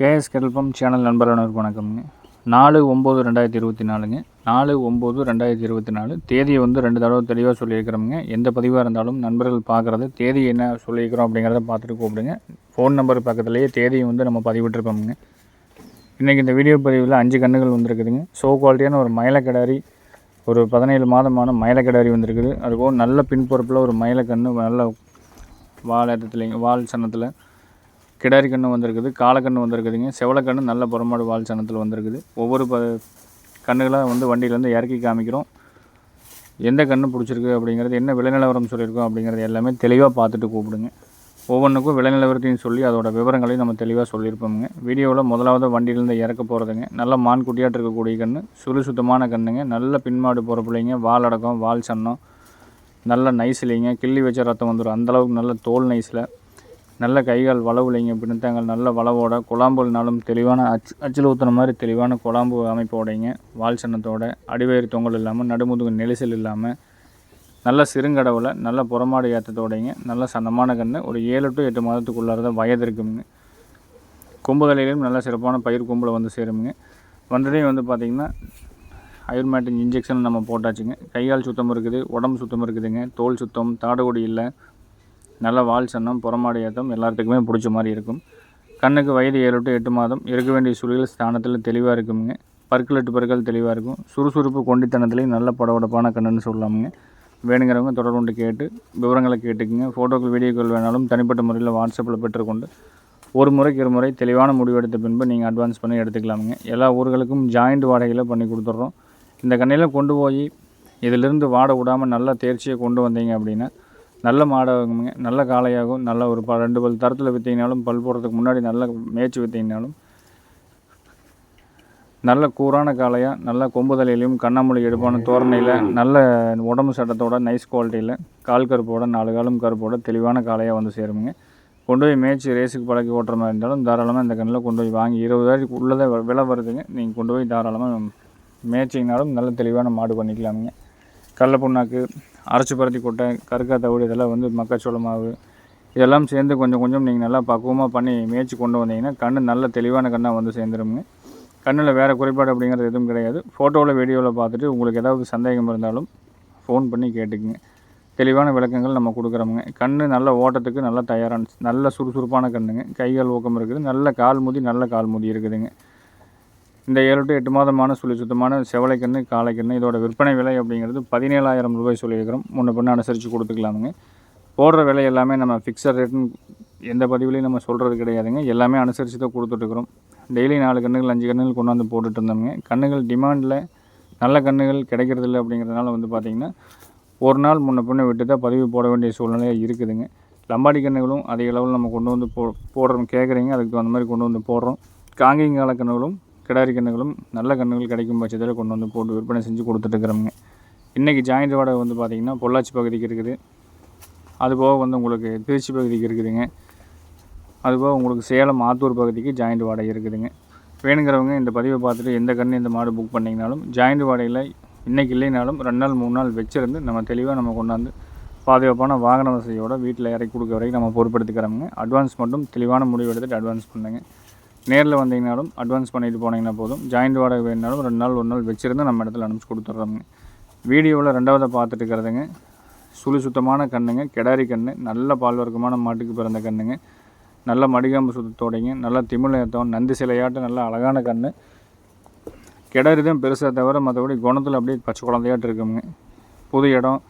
KS கெல்பம் channel நண்பர்களுக்கு வணக்கம்ங்க நாலு ஒம்பது ரெண்டாயிரத்தி இருபத்தி நாலுங்க. நாலு ஒம்பது ரெண்டாயிரத்தி இருபத்தி நாலு. தேதியை வந்து ரெண்டு தடவை தெளிவாக சொல்லியிருக்கிறோமுங்க. எந்த பதிவாக இருந்தாலும் நண்பர்கள் பார்க்குறது தேதி என்ன சொல்லியிருக்கிறோம் அப்படிங்கிறத பார்த்துட்டு கூப்பிடுங்க. ஃபோன் நம்பர் பக்கத்துலேயே தேதியை வந்து நம்ம பதிவிட்டிருப்போமுங்க. இன்றைக்கி இந்த வீடியோ பதிவில் அஞ்சு கண்ணுகள் வந்திருக்குதுங்க. ஸோ குவாலிட்டியான ஒரு மயிலக்கடாரி ஒரு பதினேழு மாதமான மயிலக்கடாரி வந்திருக்குது. அதுபோல் நல்ல பின்பொறுப்பில் ஒரு மயிலக்கன்று நல்ல வால் ஏற்றத்துலைங்க வால் சன்னத்தில் கிடாரி கன்று வந்திருக்குது காலக்கன்று வந்திருக்குதுங்க. செவலக்கன்று நல்ல புறமாடு வால் சன்னத்தில் வந்திருக்குது. ஒவ்வொரு ப கன்றுகளாக வந்து வண்டியிலேருந்து இறக்கி காமிக்கிறோம். எந்த கன்று பிடிச்சிருக்கு அப்படிங்கிறது என்ன விளைநிலவரம் சொல்லியிருக்கோம் அப்படிங்கிறது எல்லாமே தெளிவாக பார்த்துட்டு கூப்பிடுங்க. ஒவ்வொன்றுக்கும் விலைநிலவரத்தையும் சொல்லி அதோட விவரங்களையும் நம்ம தெளிவாக சொல்லியிருப்போமுங்க. வீடியோவில் முதலாவது வண்டியிலேருந்து இறக்க போகிறதுங்க நல்ல மான் குட்டியாட்டு இருக்கக்கூடிய கன்று சுறு சுத்தமான கன்றுங்க நல்ல பின்மாடு போகிற பிள்ளைங்க வால் அடக்கம் வால் சன்னம். நல்ல நைஸ் இல்லைங்க கிள்ளி வச்ச ரத்தம் வந்துடும் அந்தளவுக்கு நல்ல தோல் நைஸில். நல்ல கைகால் வளவுலைங்க இல்லைங்க நல்ல வளவோட குழாம்புனாலும் தெளிவான அச்சு அச்சில் ஊற்றுன மாதிரி தெளிவான குழாம்பு அமைப்போடைங்க. வால் சன்னத்தோட அடிவயிறு தொங்கல் இல்லாமல் நடுமுதுகு நெரிசல் இல்லாமல் நல்ல சிறுங்கடவில் நல்ல புறமாடு ஏற்றத்தோடைங்க நல்ல சன்னமான கன்று ஒரு ஏழு டு எட்டு மாதத்துக்குள்ளார வயது இருக்குங்க கொம்புகளிலும் நல்ல சிறப்பான பயிர் கொம்பில் வந்து சேருமுங்க. வந்ததையும் வந்து பார்த்திங்கன்னா அயர்மேட்டின் இன்ஜெக்ஷன் நம்ம போட்டாச்சுங்க. கையால் சுத்தம் இருக்குது உடம்பு சுத்தம் இருக்குதுங்க. தோல் சுத்தம் தாடுகொடி இல்லை நல்ல வால் சன்னம் புறமாடு ஏற்றம் எல்லாத்துக்குமே பிடிச்ச மாதிரி இருக்கும். கண்ணுக்கு வயது ஏழு டு எட்டு மாதம். இருக்க வேண்டிய சுழிகள் ஸ்தானத்தில் தெளிவாக இருக்குங்க பற்கள் எட்டு பற்கள் தெளிவாக இருக்கும். சுறுசுறுப்பு கொண்டித்தனத்துலேயும் நல்ல படபடப்பான கண்ணுன்னு சொல்லலாமுங்க. வேணுங்கிறவங்க தொடர்பு கொண்டு கேட்டு விவரங்களை கேட்டுக்குங்க. ஃபோட்டோக்கள் வீடியோக்கள் வேணாலும் தனிப்பட்ட முறையில் வாட்ஸ்அப்பில் பெற்றுக்கொண்டு ஒரு முறைக்கு ஒரு முறை தெளிவான முடிவு எடுத்த பின்பு நீங்கள் அட்வான்ஸ் பண்ணி எடுத்துக்கலாமுங்க. எல்லா ஊர்களுக்கும் ஜாயிண்ட் வாடகையில் பண்ணி கொடுத்துட்றோம் இந்த கண்ணையில் கொண்டு போய் இதிலிருந்து வாட விடாமல் நல்ல தேர்ச்சியை கொண்டு வந்தீங்க அப்படின்னா நல்ல மாடாகுங்க நல்ல காளையாகும் நல்ல ஒரு ப ரெண்டு பல் தரத்தில் விற்றீங்கனாலும் பல் போடுறதுக்கு முன்னாடி நல்ல மேய்ச்சி விற்றீங்கனாலும் நல்ல கூரான காளையாக நல்ல கொம்பு தலையிலையும் கண்ணாமூலி எடுப்பான தோரணையில் நல்ல உடம்பு சட்டத்தோட நைஸ் குவாலிட்டியில் கால் கருப்போட நாலு காலும் கருப்போட தெளிவான காளையாக வந்து சேருமுங்க. கொண்டு போய் மேய்ச்சி ரேஸுக்கு பழக்கி ஓட்டுற மாதிரி இருந்தாலும் தாராளமாக இந்த கண்ணில் கொண்டு போய் வாங்கி இருபதாயிரத்துக்கு உள்ளதே விலை வருதுங்க. நீங்கள் கொண்டு போய் தாராளமாக மேய்ச்சிங்கனாலும் நல்ல தெளிவான மாடு பண்ணிக்கலாமுங்க. கடல புண்ணாக்கு அரைச்சி பருத்தி கொட்டை கருக்கா தவிடு இதெல்லாம் வந்து மக்காச்சோள மாவு இதெல்லாம் சேர்ந்து கொஞ்சம் கொஞ்சம் நீங்கள் நல்லா பக்குவமாக பண்ணி மேய்ச்சி கொண்டு வந்தீங்கன்னா கண் நல்ல தெளிவான கண்ணாக வந்து சேர்ந்துருங்க. கண்ணில் வேறு குறைபாடு அப்படிங்கிறது எதுவும் கிடையாது. ஃபோட்டோவில் வீடியோவில் பார்த்துட்டு உங்களுக்கு ஏதாவது சந்தேகம் இருந்தாலும் ஃபோன் பண்ணி கேட்டுக்குங்க. தெளிவான விளக்கங்கள் நம்ம கொடுக்குறோமுங்க. கண் நல்ல ஓட்டத்துக்கு நல்லா தயாரான நல்ல சுறுசுறுப்பான கண்ணுங்க. கைகள் ஊக்கம் இருக்குது. நல்ல கால் முதி நல்ல கால் முதி இருக்குதுங்க. இந்த ஏழு டு எட்டு மாதமான சுழி சுத்தமான செவலைக்கன்று காளைக்கன்று இதோட விற்பனை விலை அப்படிங்கிறது பதினேழாயிரம் ரூபாய் சொல்லியிருக்கிறோம். முன்ன பின்ன அனுசரித்து கொடுத்துக்கலாமுங்க. போடுற விலை எல்லாமே நம்ம ஃபிக்ஸட் ரேட்டுன்னு எந்த பதிவுலையும் நம்ம சொல்கிறது கிடையாதுங்க. எல்லாமே அனுசரித்து தான் கொடுத்துட்ருக்குறோம் டெய்லி நாலு கண்ணுகள் அஞ்சு கண்ணுகள் கொண்டாந்து போட்டுட்டு இருந்தோம்ங்க கண்ணுகள் டிமாண்டில் நல்ல கண்ணுகள் கிடைக்கிறதில்ல அப்படிங்கிறதுனால வந்து பார்த்திங்கன்னா ஒரு நாள் முன்ன பின்ன விட்டு தான் பதிவு போட வேண்டிய சூழ்நிலையாக இருக்குதுங்க. லம்பாடி கண்ணுகளும் அதிக அளவில் நம்ம கொண்டு வந்து போ போடுறோம் கேட்குறீங்க அதுக்கு தகுந்த மாதிரி கொண்டு வந்து போடுறோம். காங்கிங்கால கண்ணுகளும் கிடாரி கன்றுகளும் நல்ல கன்றுகள் கிடைக்கும் பட்சத்தில் கொண்டு வந்து போட்டு விற்பனை செஞ்சு கொடுத்துட்ருக்குறோங்க இன்றைக்கி ஜாயிண்ட் வாடகை வந்து பார்த்திங்கன்னா பொள்ளாச்சி பகுதிக்கு இருக்குது. அதுபோக வந்து உங்களுக்கு திருச்சி பகுதிக்கு இருக்குதுங்க. அதுபோக உங்களுக்கு சேலம் ஆத்தூர் பகுதிக்கு ஜாயிண்ட் வாடகை இருக்குதுங்க. வேணுங்கிறவங்க இந்த பதிவை பார்த்துட்டு எந்த கன்று இந்த மாடு புக் பண்ணிங்கனாலும் ஜாயிண்ட் வாடகையில் இன்றைக்கி இல்லைனாலும் ரெண்டு நாள் மூணு நாள் வச்சுருந்து நம்ம தெளிவாக நம்ம கொண்டாந்து பாதுகாப்பான வாகன வசதியோட வீட்டில் இறக்கி கொடுக்க வரைக்கும் நம்ம பொறுப்பெடுத்துக்கிறோங்க அட்வான்ஸ் மட்டும் தெளிவான முடிவு எடுத்துகிட்டு அட்வான்ஸ் பண்ணுங்கள் நேரில் வந்தீங்கனாலும் அட்வான்ஸ் பண்ணிட்டு போனீங்கன்னா போதும். ஜாயிண்ட் வாடகை வேணுனாலும் ரெண்டு நாள் ஒரு நாள் வச்சுருந்து நம்ம இடத்துல அனுப்பிச்சி கொடுத்துட்றோங்க வீடியோவில் ரெண்டாவதாக பார்த்துட்டு இருக்கிறதுங்க. சுழி சுத்தமான கண்ணுங்க கிடாரி கண்ணு நல்ல பால் வர்க்கமான மாட்டுக்கு பிறந்த கண்ணுங்க. நல்ல மடிகாம்பு சுத்தத்தோடைங்க நல்ல திமிழ் நந்தி சிலையாட்டம் நல்ல அழகான கண் கிடாரி தான் பெருசாக தவிர மற்றபடி குணத்தில் அப்படியே பச்சை குழந்தையாட்டு இருக்குங்க. புது இடம்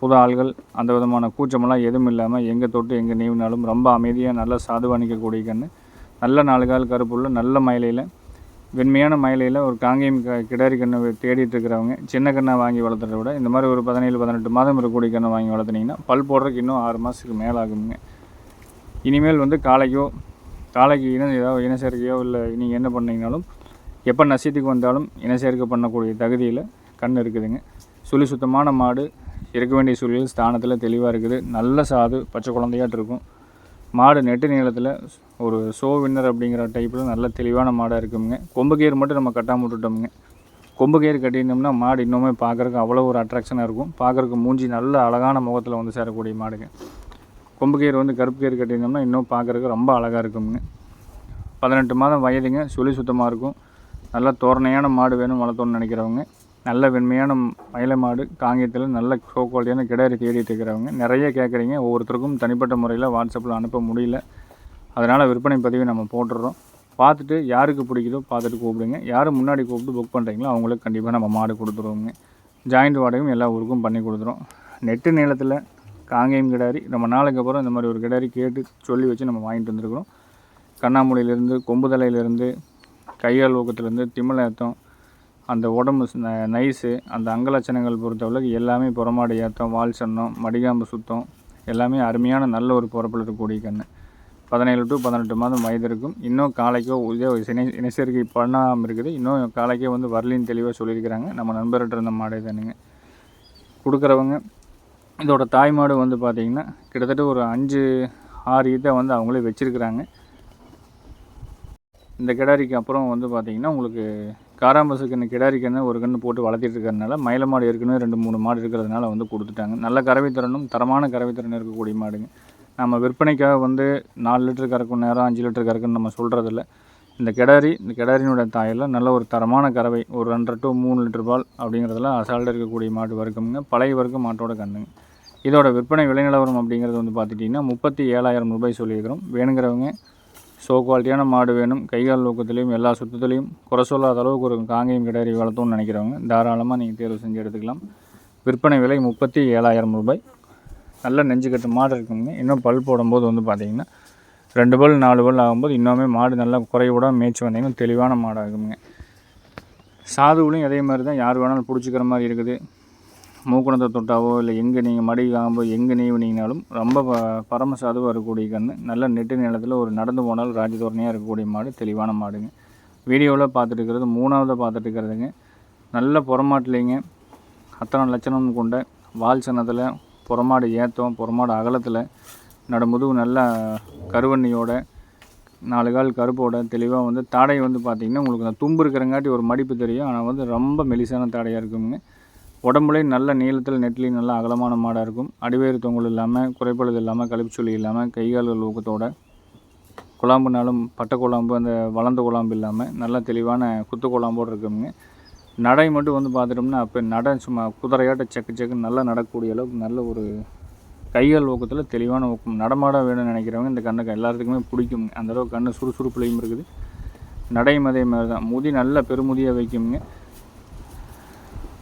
புது ஆள்கள் அந்த விதமான கூச்சமெல்லாம் எதுவும் இல்லாமல் எங்கே தொட்டு எங்கே நீவினாலும் ரொம்ப அமைதியாக நல்லா சாதுவாக கன்று கண்ணு. நல்ல நாலு கால் கருப்புள்ள நல்ல மயிலையில் வெண்மையான மயிலையில் ஒரு காங்கேயம் க கிடாரி கண்ணை தேடிட்டு இருக்கிறவங்க சின்ன கண்ணை வாங்கி வளர்த்துறத விட இந்த மாதிரி ஒரு பதினேழு பதினெட்டு மாதம் இருக்கக்கூடிய கண்ணை வாங்கி வளர்த்துனீங்கன்னா பல் போடுறதுக்கு இன்னும் ஆறு மாதத்துக்கு மேலே ஆகுங்க இனிமேல் வந்து காலைக்கோ காலைக்கு இன ஏதாவது இனச்சேர்க்கையோ இல்லை நீங்கள் என்ன பண்ணீங்கனாலும் எப்போ நசியத்துக்கு வந்தாலும் இனச்சேர்க்கை பண்ணக்கூடிய தகுதியில் கண் இருக்குதுங்க. சுழி சுத்தமான மாடு இருக்க வேண்டிய சூழலில் ஸ்தானத்தில் தெளிவாக இருக்குது. நல்ல சாது பச்சை குழந்தையாட்டு இருக்கும் மாடு நெட்டு நீளத்தில் ஒரு சோ வின்னர் அப்படிங்கிற டைப்பில் நல்ல தெளிவான மாடாக இருக்குங்க கொம்பு கயிறு மட்டும் நம்ம கட்டாமல் விட்டுட்டோமுங்க. கொம்பு கயிறு கட்டினோம்னா மாடு இன்னுமே பார்க்குறக்கு அவ்வளோ ஒரு அட்ராக்ஷனாக இருக்கும். பார்க்குறக்கு மூஞ்சி நல்ல அழகான முகத்தில் வந்து சேரக்கூடிய மாடுங்க. கொம்பு கயிறு வந்து கருப்பு கயிறு கட்டினோம்னா இன்னும் பார்க்குறக்கு ரொம்ப அழகாக இருக்குங்க. பதினெட்டு மாதம் வயதுங்க. சுழி சுத்தமாக இருக்கும். நல்லா தோரணையான மாடு வேணும் வளர்த்தோன்னு நினைக்கிறவங்க நல்ல வெண்மையான மயிலை மாடு காங்கேயத்தில் நல்ல ஷோ குவாலிட்டியான கிடாரி தேடிட்டு இருக்கிறவங்க. நிறைய கேட்குறீங்க. ஒவ்வொருத்தருக்கும் தனிப்பட்ட முறையில் வாட்ஸ்அப்பில் அனுப்ப முடியல. அதனால் விற்பனை பதிவை நம்ம போட்டுடுறோம். பார்த்துட்டு யாருக்கு பிடிக்குதோ பார்த்துட்டு கூப்பிடுங்க. யார் முன்னாடி கூப்பிட்டு புக் பண்ணுறீங்களோ அவங்களுக்கு கண்டிப்பாக நம்ம மாடு கொடுத்துருவோங்க. ஜாயிண்ட் வாடகையும் எல்லா ஊருக்கும் பண்ணி கொடுத்துரும் நெட்டு நீளத்தில் காங்கேயம் கிடாரி ரொம்ப நாளுக்கு அப்புறம் இந்த மாதிரி ஒரு கிடாரி கேட்டு சொல்லி வச்சு நம்ம வாங்கிட்டு வந்துருக்குறோம். கண்ணாமூலையிலேருந்து கொம்புதலையிலேருந்து கையால் ஊக்கத்துலேருந்து திமிழேத்தம் அந்த உடம்பு ந- நைஸு அந்த அங்கலட்சணங்கள் பொறுத்தளவுக்கு எல்லாமே புறமாடு ஏற்றம் வால் சன்னம் மடிகாம்பு சுத்தம். எல்லாமே அருமையான நல்ல ஒரு பிறப்பில் இருக்கக்கூடிய கன்று. பதினேழு டு பதினெட்டு மாதம் வயது இருக்கும். இன்னும் காலைக்கோ இதே இணை இனச்சேர்க்கை பண்ணாமல் இருக்குது. இன்னும் காலைக்கே வந்து வரலின்னு தெளிவாக சொல்லியிருக்கிறாங்க. நம்ம நண்பர்கிட்ட இருந்த மாடே தானுங்க. கொடுக்குறவங்க இதோட தாய் மாடு வந்து பார்த்திங்கன்னா கிட்டத்தட்ட ஒரு அஞ்சு ஆறு இதை வந்து அவங்களே வச்சுருக்கிறாங்க. இந்த கிடாரிக்கு அப்புறம் வந்து பார்த்திங்கன்னா உங்களுக்கு காராம்பசு கன்று கிடாரி கன்று ஒரு கன்று போட்டு வளர்த்திட்டு இருக்கிறதுனால மயில மாடு ஏற்கனவே ரெண்டு மூணு மாடு இருக்கிறதுனால வந்து கொடுத்துட்டாங்க. நல்ல கறவை திறனும் தரமான கறவை திறன் இருக்கக்கூடிய மாடுங்க. நம்ம விற்பனைக்காக வந்து நாலு லிட்டர் கறக்கும் நேரம் அஞ்சு லிட்டர் கறக்குன்னு நம்ம சொல்கிறதில்ல இந்த கிடாரி இந்த கிடாரியினுடைய தாயெல்லாம் நல்ல ஒரு தரமான கறவை ஒரு ரெண்டரை டு மூணு லிட்டர் பால் அப்படிங்கிறதெல்லாம் அசால்ட்டாக இருக்கக்கூடிய மாடு வர்க்கமுங்க. பழைய வர்க்கம் மாட்டோட கண்ணுங்க இதோட விற்பனை விலை நிலவரம் அப்படிங்கிறது வந்து பார்த்துட்டிங்கன்னா முப்பத்தி ஏழாயிரம் ரூபாய் சொல்லியிருக்கிறோம். வேணுங்கிறவங்க ஸோ குவாலிட்டியான மாடு வேணும். கைகால் ஊக்கத்துலேயும் எல்லா சுத்தத்துலேயும் குறை சொல்லாத அளவுக்கு ஒரு காங்கேயம் கிடாரி வளர்த்தோம்னு நினைக்கிறவங்க தாராளமாக நீங்கள் தேர்வு செஞ்சு எடுத்துக்கலாம். விற்பனை விலை முப்பத்தி ஏழாயிரம் ரூபாய். நல்ல நெஞ்சுக்கட்டு மாடு இருக்குங்க. இன்னும் பல் போடும்போது வந்து பார்த்திங்கன்னா ரெண்டு பல் நாலு பல் ஆகும்போது இன்னுமே மாடு நல்லா குறைவோட மேய்ச்சி வந்தீங்கன்னா தெளிவான மாடாக இருக்குங்க. சாதுகளையும் அதே மாதிரி தான். யார் வேணாலும் பிடிச்சிக்கிற மாதிரி இருக்குது. மூக்குணத்தை தொட்டாவோ இல்லை எங்கே நீங்கள் மடி காம்போ எங்கே நீவினீங்கனாலும் ரொம்ப ப பரம சாதுவாக இருக்கக்கூடிய கன்று. நல்ல நெட்டு நிலத்தில் ஒரு நடந்து போனால் ராஜதோரணையாக இருக்கக்கூடிய மாடு தெளிவான மாடுங்க. வீடியோவில் பார்த்துட்டு இருக்கிறது மூணாவது பார்த்துட்டு இருக்கிறதுங்க. நல்ல புறமாட்டிலைங்க. அத்தனை லட்சணம் கொண்ட வால் சனத்தில் புறமாடு ஏத்தம் புறமாடு அகலத்தில் நடுமுதுகு நல்லா கருவண்ணியோட நாலு கால் கருப்போட தெளிவாக வந்து தாடை வந்து பார்த்திங்கன்னா உங்களுக்கு அந்த தும்பு இருக்கிறங்காட்டி ஒரு மடிப்பு தெரியும். ஆனால் வந்து ரொம்ப மெலிசான தாடையாக இருக்குங்க. உடம்புலே நல்ல நீளத்தில் நெட்லேயும் நல்ல அகலமான மாடாக இருக்கும். அடிவேறு தொங்கல் இல்லாமல் குறைப்பழுது இல்லாமல் கழிப்புச்சொல்லி இல்லாமல் கைகால்கள் ஊக்கத்தோட குழாம்புனாலும் பட்டை குழாம்பு அந்த வளர்ந்த குழாம்பு இல்லாமல் நல்ல தெளிவான குத்து குழாம்போடு இருக்குங்க. நடை மட்டும் வந்து பார்த்துட்டோம்னா அப்போ நடை சும்மா குதிரையாட்ட செக்கு செக்கு நல்லா நடக்கக்கூடிய அளவுக்கு நல்ல ஒரு கையால் ஊக்கத்தில் தெளிவான ஊக்கம். நடமாட வேணும்னு நினைக்கிறவங்க இந்த கண்ணுக்கு எல்லாத்துக்குமே பிடிக்கும். அந்தளவுக்கு கண்ணு சுறுசுறுப்புலையும் இருக்குது. நடையும் அதே மாதிரி தான் முதி நல்ல பெருமுதியாக வைக்குங்க.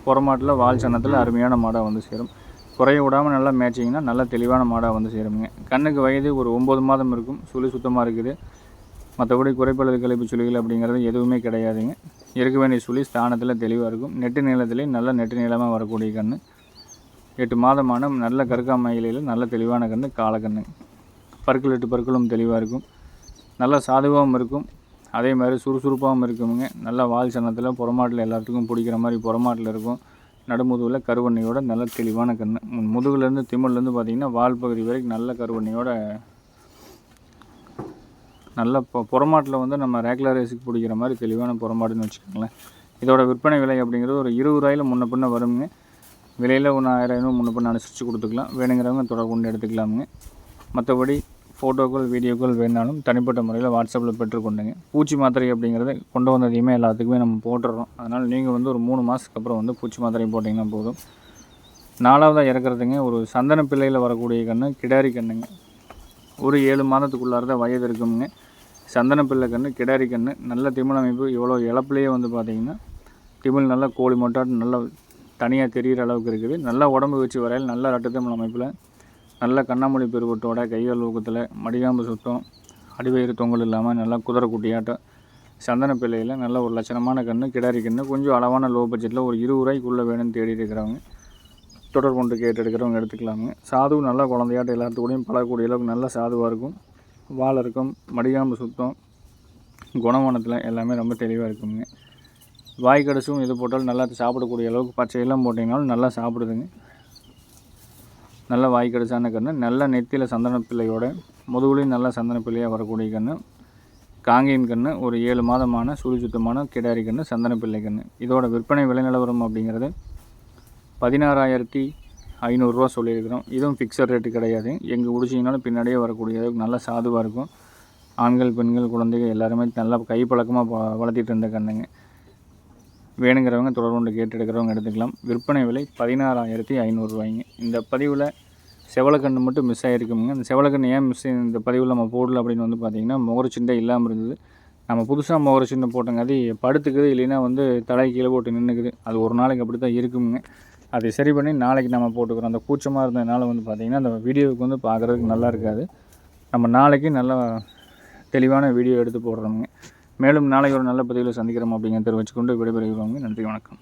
புறமாட்டில் வால் சன்னத்தில் அருமையான மாடாக வந்து சேரும். குறைய விடாமல் நல்லா மேய்ச்சிங்கன்னா நல்ல தெளிவான மாடாக வந்து சேருங்க கண்ணுக்கு வயது ஒரு ஒம்பது மாதம் இருக்கும். சுழி சுத்தமாக இருக்குது. மற்றபடி குறைப்பளவு கழிப்பு சுழிகள் அப்படிங்கிறது எதுவுமே கிடையாதுங்க. இருக்க வேண்டிய சுழி ஸ்தானத்தில் தெளிவாக இருக்கும். நெட்டு நீளத்துலேயும் நல்ல நெட்டு நீளமாக வரக்கூடிய கன்று எட்டு மாதமான நல்ல கருக்காமயிலையில் நல்ல தெளிவான கன்று காலக்கண்ணு பற்கள் எட்டு பற்களும் தெளிவாக இருக்கும். நல்ல சாதுவாகவும் இருக்கும். அதே மாதிரி சுறுசுறுப்பாகவும் இருக்குமுங்க. நல்ல வால் சன்னத்தில் புறமாட்டில் எல்லாத்துக்கும் பிடிக்கிற மாதிரி புறமாட்டில் இருக்கும். நடுமுதுகில் கருவண்ணையோட நல்ல தெளிவான கன்று முதுகுலேருந்து திமிழ்லேருந்து பார்த்திங்கன்னா வால் பகுதி வரைக்கும் நல்ல கருவண்ணையோட நல்ல புறமாட்டில் வந்து நம்ம ரேகுலர் ரேஸுக்கு பிடிக்கிற மாதிரி தெளிவான புறமாடுன்னு வச்சுக்கோங்களேன். இதோட விற்பனை விலை அப்படிங்கிறது ஒரு இருபது ரூபாயில் முன்ன பின்ன வருங்க விலையில் ஒன்று ஆயிரம் ஐநூறு முன்ன பின்ன அனுசரித்து கொடுத்துக்கலாம். வேணுங்கிறவங்க தொடர்பு கொண்டு எடுத்துக்கலாமுங்க. மற்றபடி ஃபோட்டோக்கள் வீடியோக்கள் வேணாலும் தனிப்பட்ட முறையில் வாட்ஸ்அப்பில் பெற்றுக்கொண்டுங்க. பூச்சி மாத்திரை அப்படிங்கிறத கொண்டு வந்ததையுமே எல்லாத்துக்குமே நம்ம போட்டுடுறோம் அதனால் நீங்கள் வந்து ஒரு மூணு மாதத்துக்கு அப்புறம் வந்து பூச்சி மாத்திரை போட்டிங்கன்னா போதும். நாலாவதாக இறக்குறதுங்க ஒரு சந்தன பிள்ளையில் வரக்கூடிய கன்று கிடாரி கண்ணுங்க. ஒரு ஏழு மாதத்துக்குள்ளார தான் வயது இருக்குங்க. சந்தன பிள்ளை கன்று கிடாரி கன்று நல்ல திமிழ் அமைப்பு இவ்வளோ இழப்புலேயே வந்து பார்த்தீங்கன்னா திமிழ் நல்லா கோழி மொட்டாட்டு நல்லா தனியாக தெரிகிற அளவுக்கு இருக்குது. நல்லா உடம்பு வச்சு வரையில் நல்ல ரட்ட அமைப்பில் நல்ல கண்ணாமூடி பெருவட்டோட கையால் ஊக்கத்தில் மடிகாம்பு சுத்தம் அடிவயிறு தொங்கல் இல்லாமல் நல்லா குதிரை குட்டியாட்டம் சந்தன பிள்ளையில் நல்ல ஒரு லட்சணமான கன்று கிடாரி கன்று கொஞ்சம் அளவான லோ பட்ஜெட்டில் ஒரு இருபது ரூபாய்க்குள்ளே வேணும்னு தேடி இருக்கிறவங்க தொடர்பு கொண்டு கேட்டு எடுக்கிறவங்க எடுத்துக்கலாமுங்க சாது நல்லா குழந்தையாட்டம் எல்லாத்துக்கூடையும் பழகக்கூடிய அளவுக்கு நல்ல சாதுவாக இருக்கும். வால் இருக்கும் மடிகாம்பு சுத்தம் குணவனத்தில் எல்லாமே ரொம்ப தெளிவாக இருக்குங்க. வாய் கடைசும் இது போட்டாலும் நல்லா சாப்பிடக்கூடிய அளவுக்கு பச்சையெல்லாம் போட்டிங்கனாலும் நல்லா சாப்பிடுதுங்க. நல்ல வாய் கிடைச்சான கன்று நல்ல நெத்தியில் சந்தன பிள்ளையோட முதுகுலையும் நல்ல சந்தன பிள்ளையாக வரக்கூடிய கன்று காங்கேயம் கன்று ஒரு ஏழு மாதமான சுழி சுத்தமான கிடாரி கன்று சந்தன பிள்ளை கன்று இதோட விற்பனை விலை நிலவரம் அப்படிங்கிறது பதினாறாயிரத்தி ஐநூறுரூவா சொல்லியிருக்கிறோம். இதுவும் ஃபிக்ஸட் ரேட்டு கிடையாது. எங்கே பிடிச்சிங்கனாலும் பின்னாடியே வரக்கூடிய அளவுக்கு நல்ல சாதுவாக இருக்கும். ஆண்கள் பெண்கள் குழந்தைகள் எல்லாருமே நல்லா கைப்பழக்கமாக வளர்த்திட்டு இருந்த கண்ணுங்க. வேணுங்கிறவங்க தொடர்பு கொண்டு கேட்டு எடுக்கிறவங்க எடுத்துக்கலாம். விற்பனை விலை பதினாறாயிரத்தி ஐநூறுரூவாய்ங்க இந்த பதிவில் செவலக்கண்ணு மட்டும் மிஸ் ஆகிருக்குங்க இந்த செவலக்கண்ணு ஏன் மிஸ் இந்த பதிவில் நம்ம போடல அப்படின்னு வந்து பார்த்திங்கன்னா முகரச்சிண்டை இல்லாமல் இருந்தது. நம்ம புதுசாக முகரச்சிண்டை போட்டங்காதி படுத்துக்குது இல்லைன்னா வந்து தலை கீழே போட்டு நின்றுக்குது அது ஒரு நாளைக்கு அப்படி தான் இருக்குங்க. அதை சரி பண்ணி நாளைக்கு நம்ம போட்டுக்கிறோம். அந்த கூச்சமாக இருந்ததுனால வந்து பார்த்திங்கன்னா அந்த வீடியோவுக்கு வந்து பார்க்குறதுக்கு நல்லா இருக்காது. நம்ம நாளைக்கு நல்லா தெளிவான வீடியோ எடுத்து போடுறோமுங்க. மேலும் நாளை ஒரு நல்ல பதிவில் சந்திக்கிறோம் அப்படிங்கிறத வச்சுக்கொண்டு விடைபெறுகிறவங்க நன்றி வணக்கம்.